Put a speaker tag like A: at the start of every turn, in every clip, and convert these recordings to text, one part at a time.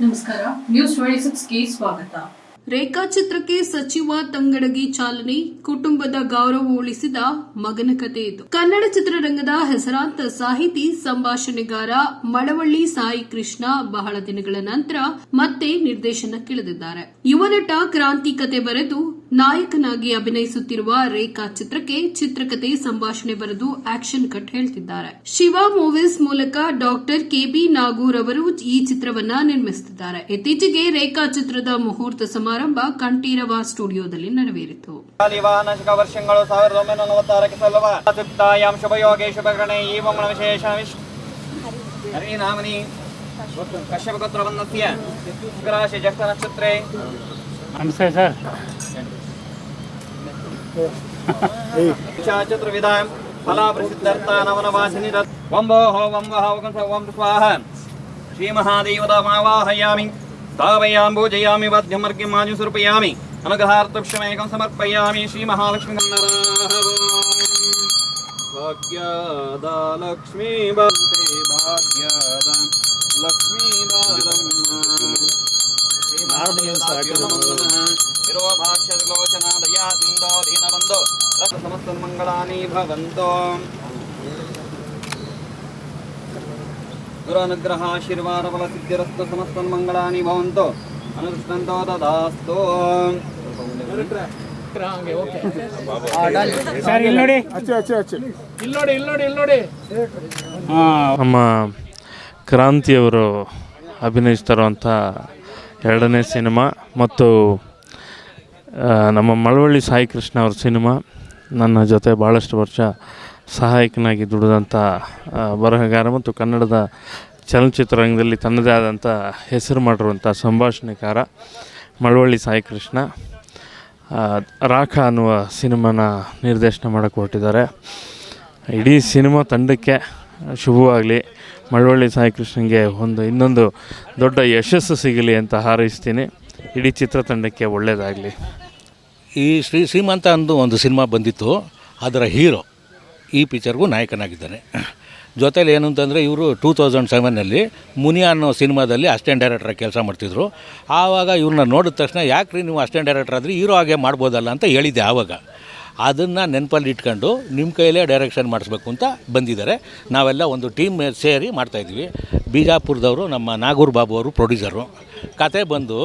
A: ನಮಸ್ಕಾರ news twenty ಸಿಕ್ಸ್ಗೆ ಸ್ವಾಗತ.
B: ರೇಖಾಚಿತ್ರಕ್ಕೆ ಸಚಿವ ತಂಗಡಗಿ ಚಾಲನೆ, ಕುಟುಂಬದ ಗೌರವ ಉಳಿಸಿದ ಮಗನ ಕಥೆ ಇದು. ಕನ್ನಡ ಚಿತ್ರರಂಗದ ಹೆಸರಾಂತ ಸಾಹಿತಿ, ಸಂಭಾಷಣೆಗಾರ ಮಳವಳ್ಳಿ ಸಾಯಿ ಕೃಷ್ಣ ಬಹಳ ದಿನಗಳ ನಂತರ ಮತ್ತೆ ನಿರ್ದೇಶನಕ್ಕಿಳಿದಿದ್ದಾರೆ. ಯುವ ನಟ ಕ್ರಾಂತಿ ಕತೆ ಬರೆದು ನಾಯಕನಾಗಿ ಅಭಿನಯಿಸುತ್ತಿರುವ ರೇಖಾ ಚಿತ್ರಕ್ಕೆ ಚಿತ್ರಕಥೆ ಸಂಭಾಷಣೆ ಬರೆದು ಆಕ್ಷನ್ ಕಟ್ ಹೇಳ್ತಿದ್ದಾರೆ. ಶಿವ ಮೂವೀಸ್ ಮೂಲಕ ಡಾಕ್ಟರ್ ಕೆಬಿ ನಾಗೂರ್ ಅವರು ಈ ಚಿತ್ರವನ್ನ ನಿರ್ಮಿಸುತ್ತಿದ್ದಾರೆ. ಇತ್ತೀಚೆಗೆ ರೇಖಾ ಚಿತ್ರದ ಮುಹೂರ್ತ ಸಮಾರಂಭ ಕಂಠೀರವ ಸ್ಟುಡಿಯೋದಲ್ಲಿ ನೆರವೇರಿತು.
C: ವರ್ಷಗಳು ಸಾವಿರದ ಒಂಬೈನೂರ ನಲವತ್ತಾರಕ್ಕೆ ಸಲ್ಲುವ ಸುಕ್ತಾಯಾಂ ಶುಭಯೋಗೇ ಶುಭಗ್ರಣೆ ಈ ವಿಶೇಷ ಹರಿನಾಮನಿ
D: ನಮಸ್ತೆ ಸರ್.
C: ചാചതുർവിധാം ഫലാപ്രസിദ്ധർത്ഥാനവനവാസിനി വംബോഹോ വംവഹോകം സ്വാഹ ശ്രീമഹാദേവതമാവാഹയാമി താവയാം പൂജയാമി വധ്യമർഗ്യം മാഞ്ഞുസർപ്പയാമി അനുഗ്രഹാർത്ഥക്ഷമേകം സമർപ്പയാമി ശ്രീമഹാലക്ഷ്മി ഭാഗ്യദാലക്ഷ്മീ ഭാഗ്യദ ലക്ഷ്മീ ഭാഗ്യ ಶ್ರೀಮಹಾಲಕ್ಷ್ಮೀ ಭಾಗ್ಯದ ಲಕ್ಷ್ಮೀ ಬಂತೆ ಭಾಗ್ಯದ ಲಕ್ಷ್ಮೀ ದಯಾ ಸಿಂಧೋ ದೀನ ಸಮಸ್ತ ಮಂಗಳಾನಿ ಭವಂತೋ ಗುರು ಅನುಗ್ರಹ ಆಶೀರ್ವಾದ ಸಿದ್ಧಿರಸ್ತು ಸಮಸ್ತ ಮಂಗಳಾನಿ ಭವಂತೋ
D: ನೋಡಿ ಹಾಂ
E: ನಮ್ಮ ಕ್ರಾಂತಿಯವರು ಅಭಿನಯಿಸ್ತಿರುವಂಥ ಎರಡನೇ ಸಿನಿಮಾ ಮತ್ತು ನಮ್ಮ ಮಳವಳ್ಳಿ ಸಾಯಿ ಕೃಷ್ಣ ಅವ್ರ ಸಿನಿಮಾ. ನನ್ನ ಜೊತೆ ಭಾಳಷ್ಟು ವರ್ಷ ಸಹಾಯಕನಾಗಿ ದುಡಿದಂಥ ಬರಹಗಾರ ಮತ್ತು ಕನ್ನಡದ ಚಲನಚಿತ್ರರಂಗದಲ್ಲಿ ತನ್ನದೇ ಆದಂಥ ಹೆಸರು ಮಾಡಿರುವಂಥ ಸಂಭಾಷಣೆಕಾರ ಮಳವಳ್ಳಿ ಸಾಯಿ ಕೃಷ್ಣ. ರಾಖ ಅನ್ನುವ ಸಿನಿಮಾನ ನಿರ್ದೇಶನ ಮಾಡೋಕ್ಕೆ ಹೊರಟಿದ್ದಾರೆ. ಇಡೀ ಸಿನಿಮಾ ತಂಡಕ್ಕೆ ಶುಭವಾಗಲಿ. ಮಳವಳ್ಳಿ ಸಾಯಿ ಕೃಷ್ಣನ್ಗೆ ಒಂದು ಇನ್ನೊಂದು ದೊಡ್ಡ ಯಶಸ್ಸು ಸಿಗಲಿ ಅಂತ ಹಾರೈಸ್ತೀನಿ. ಇಡೀ ಚಿತ್ರತಂಡಕ್ಕೆ ಒಳ್ಳೆಯದಾಗಲಿ
F: ಈ ಶ್ರೀ ಶ್ರೀಮಂತ ಅಂದು ಒಂದು ಸಿನಿಮಾ ಬಂದಿತ್ತು. ಅದರ ಹೀರೋ ಈ ಪಿಕ್ಚರ್ಗೂ ನಾಯಕನಾಗಿದ್ದಾನೆ. ಜೊತೇಲಿ ಏನು ಅಂತಂದರೆ ಇವರು ಟೂ ತೌಸಂಡ್ ಸೆವೆನಲ್ಲಿ ಮುನಿಯಾ ಅನ್ನೋ ಸಿನಿಮಾದಲ್ಲಿ ಅಸ್ಟೆಂಟ್ ಡೈರೆಕ್ಟ್ರಾಗಿ ಕೆಲಸ ಮಾಡ್ತಿದ್ರು. ಆವಾಗ ಇವ್ರನ್ನ ನೋಡಿದ ತಕ್ಷಣ, ಯಾಕ್ರಿ ನೀವು ಅಸ್ಟೆಂಟ್ ಡೈರೆಕ್ಟರ್ ಆದರೆ ಹೀರೋ ಹಾಗೆ ಮಾಡ್ಬೋದಲ್ಲ ಅಂತ ಹೇಳಿದ್ದೆ ಆವಾಗ. ಅದನ್ನು ನೆನಪಲ್ಲಿ ಇಟ್ಕೊಂಡು ನಿಮ್ಮ ಕೈಯಲ್ಲೇ ಡೈರೆಕ್ಷನ್ ಮಾಡಿಸ್ಬೇಕು ಅಂತ ಬಂದಿದ್ದಾರೆ. ನಾವೆಲ್ಲ ಒಂದು ಟೀಮ್ ಸೇರಿ ಮಾಡ್ತಾಯಿದ್ವಿ ಬಿಜಾಪುರದವರು ನಮ್ಮ ನಾಗೂರ್ ಬಾಬು ಅವರು ಪ್ರೊಡ್ಯೂಸರು ಕತೆ ಬಂದು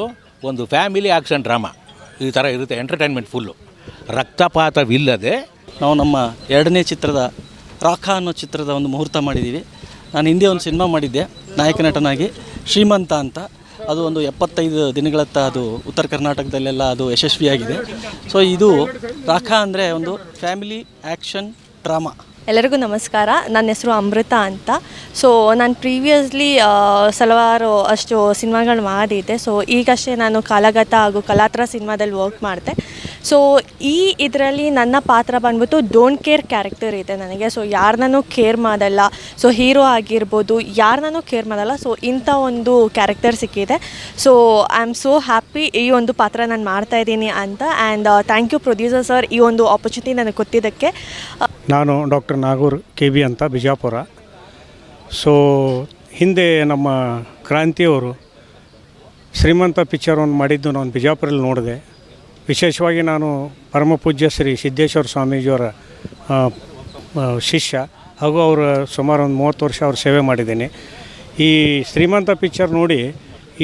F: ಒಂದು ಫ್ಯಾಮಿಲಿ ಆ್ಯಕ್ಷನ್ ಡ್ರಾಮಾ ಈ ಥರ ಇರುತ್ತೆ ಎಂಟರ್ಟೈನ್ಮೆಂಟ್ ಫುಲ್ಲು ರಕ್ತಪಾತವಿಲ್ಲದೆ
G: ನಾವು ನಮ್ಮ ಎರಡನೇ ಚಿತ್ರದ ರಾಖ ಅನ್ನೋ ಚಿತ್ರದ ಒಂದು ಮುಹೂರ್ತ ಮಾಡಿದ್ದೀವಿ. ನಾನು ಹಿಂದೆ ಒಂದು ಸಿನಿಮಾ ಮಾಡಿದ್ದೆ, ನಾಯಕ ನಟನಾಗಿ ಶ್ರೀಮಂತ ಅಂತ. ಅದು ಒಂದು ಎಪ್ಪತ್ತೈದು ದಿನಗಳತ್ತ ಅದು ಉತ್ತರ ಕರ್ನಾಟಕದಲ್ಲೆಲ್ಲ ಅದು ಯಶಸ್ವಿಯಾಗಿದೆ. ಸೊ ಇದು ರಾಖಾ ಅಂದರೆ ಒಂದು ಫ್ಯಾಮಿಲಿ ಆ್ಯಕ್ಷನ್ ಡ್ರಾಮಾ.
H: ಎಲ್ಲರಿಗೂ ನಮಸ್ಕಾರ. ನನ್ನ ಹೆಸರು ಅಮೃತ ಅಂತ. ಸೊ ನಾನು ಪ್ರೀವಿಯಸ್ಲಿ ಸಲವಾರು ಅಷ್ಟು ಸಿನಿಮಾಗಳು ಮಾಡಿದ್ದೆ. ಸೊ ಈಗಷ್ಟೇ ನಾನು ಕಾಲಗತ ಹಾಗೂ ಕಲಾತ್ರ ಸಿನಿಮಾದಲ್ಲಿ ವರ್ಕ್ ಮಾಡಿದೆ. ಸೊ ಈ ಇದರಲ್ಲಿ ನನ್ನ ಪಾತ್ರ ಬಂದ್ಬಿಟ್ಟು ಡೋಂಟ್ ಕೇರ್ ಕ್ಯಾರೆಕ್ಟರ್ ಇದೆ ನನಗೆ. ಸೊ ಯಾರನ್ನೂ ಕೇರ್ ಮಾಡಲ್ಲ. ಸೊ ಹೀರೋ ಆಗಿರ್ಬೋದು ಯಾರನ್ನೂ ಕೇರ್ ಮಾಡಲ್ಲ. ಸೊ ಇಂಥ ಒಂದು ಕ್ಯಾರೆಕ್ಟರ್ ಸಿಕ್ಕಿದೆ. So I am so happy ಈ ಒಂದು ಪಾತ್ರ ನಾನು ಮಾಡ್ತಾ ಇದ್ದೀನಿ ಅಂತ. And thank you producer sir ಈ ಒಂದು ಆಪರ್ಚುನಿಟಿ ನನಗೆ ಕೊಟ್ಟಿದ್ದಕ್ಕೆ.
I: ನಾನು ಡಾಕ್ಟರ್ ನಾಗೂರ್ ಕೆ ಬಿ ಅಂತ, ಬಿಜಾಪುರ. ಸೊ ಹಿಂದೆ ನಮ್ಮ ಕ್ರಾಂತಿಯವರು ಶ್ರೀಮಂತ ಪಿಕ್ಚರ್ ಒಂದು ಮಾಡಿದ್ದು ನಾನು ಬಿಜಾಪುರಲ್ಲಿ ನೋಡಿದೆ. ವಿಶೇಷವಾಗಿ ನಾನು ಪರಮ ಪೂಜ್ಯ ಶ್ರೀ ಸಿದ್ದೇಶ್ವರ ಸ್ವಾಮೀಜಿಯವರ ಶಿಷ್ಯ ಹಾಗೂ ಅವರು ಸುಮಾರು ಒಂದು ಮೂವತ್ತು ವರ್ಷ ಅವ್ರ ಸೇವೆ ಮಾಡಿದ್ದೀನಿ. ಈ ಶ್ರೀಮಂತ ಪಿಕ್ಚರ್ ನೋಡಿ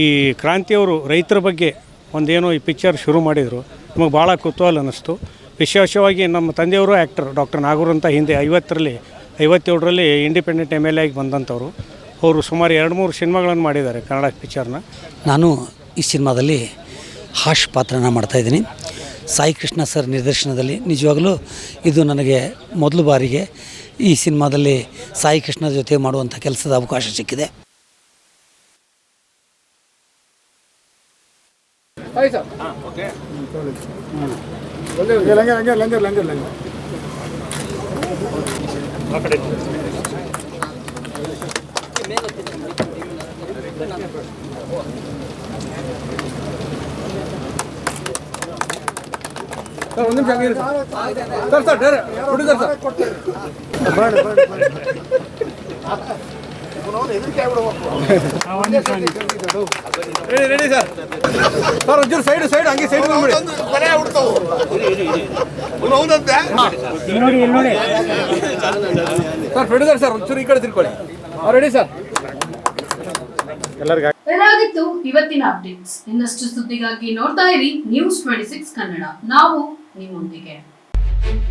I: ಈ ಕ್ರಾಂತಿಯವರು ರೈತರ ಬಗ್ಗೆ ಒಂದೇನೋ ಈ ಪಿಕ್ಚರ್ ಶುರು ಮಾಡಿದರು, ನಮಗೆ ಭಾಳ ಕುತೂಹಲ ಅನ್ನಿಸ್ತು. ವಿಶೇಷವಾಗಿ ನಮ್ಮ ತಂದೆಯವರು ಆ್ಯಕ್ಟರ್ ಡಾಕ್ಟರ್ ನಾಗೂರ್ ಅಂತ ಹಿಂದೆ ಐವತ್ತರಲ್ಲಿ, ಐವತ್ತೇಳರಲ್ಲಿ ಇಂಡಿಪೆಂಡೆಂಟ್ ಎಂ ಎಲ್ ಎ ಆಗಿ ಬಂದಂಥವ್ರು. ಅವರು ಸುಮಾರು ಎರಡು ಮೂರು ಸಿನಿಮಾಗಳನ್ನು ಮಾಡಿದ್ದಾರೆ ಕನ್ನಡ ಪಿಕ್ಚರ್ನ.
J: ನಾನು ಈ ಸಿನಿಮಾದಲ್ಲಿ ಹಾಶ್ ಪಾತ್ರನ ಮಾಡ್ತಾಯಿದ್ದೀನಿ ಸಾಯಿ ಕೃಷ್ಣ ಸರ್ ನಿರ್ದೇಶನದಲ್ಲಿ ನಿಜವಾಗಲೂ ಇದು ನನಗೆ ಮೊದಲು ಬಾರಿಗೆ ಈ ಸಿನಿಮಾದಲ್ಲಿ ಸಾಯಿ ಕೃಷ್ಣ ಜೊತೆ ಮಾಡುವಂಥ ಕೆಲಸದ ಅವಕಾಶ ಸಿಕ್ಕಿದೆ.
D: ಸರ್, ಒಂದು ನಿಮಿಷ ಹಂಗಿರಿ ಸರ್. ಸರ್ ಸರ್ ಹುಡುಗರು ಸರ್. ಬೇಡ ಬೇಡ ರೆಡಿ ಸರ್. ಸರ್, ಒಂಚೂರು ಸೈಡ್ ಸೈಡ್, ಹಂಗೆ ಸೈಡ್ ಬಂದ್ಬಿಡಿ. ಸರ್ ಬಿಡಿದಾರೆ ಸರ್, ಒಂಚೂರು ಈ ಕಡೆ ತಿರ್ಕೊಳ್ಳಿ. Ready sir.
B: ಎಲ್ಲರಿಗೂ ಇವತ್ತಿನ ಅಪ್ಡೇಟ್ಸ್ ಇನ್ನಷ್ಟು ಸುದ್ದಿಗಾಗಿ ನೋಡ್ತಾ ಇರಿ ನ್ಯೂಸ್ ಟ್ವೆಂಟಿ ಸಿಕ್ಸ್ ಕನ್ನಡ. ನಾವು 你们的家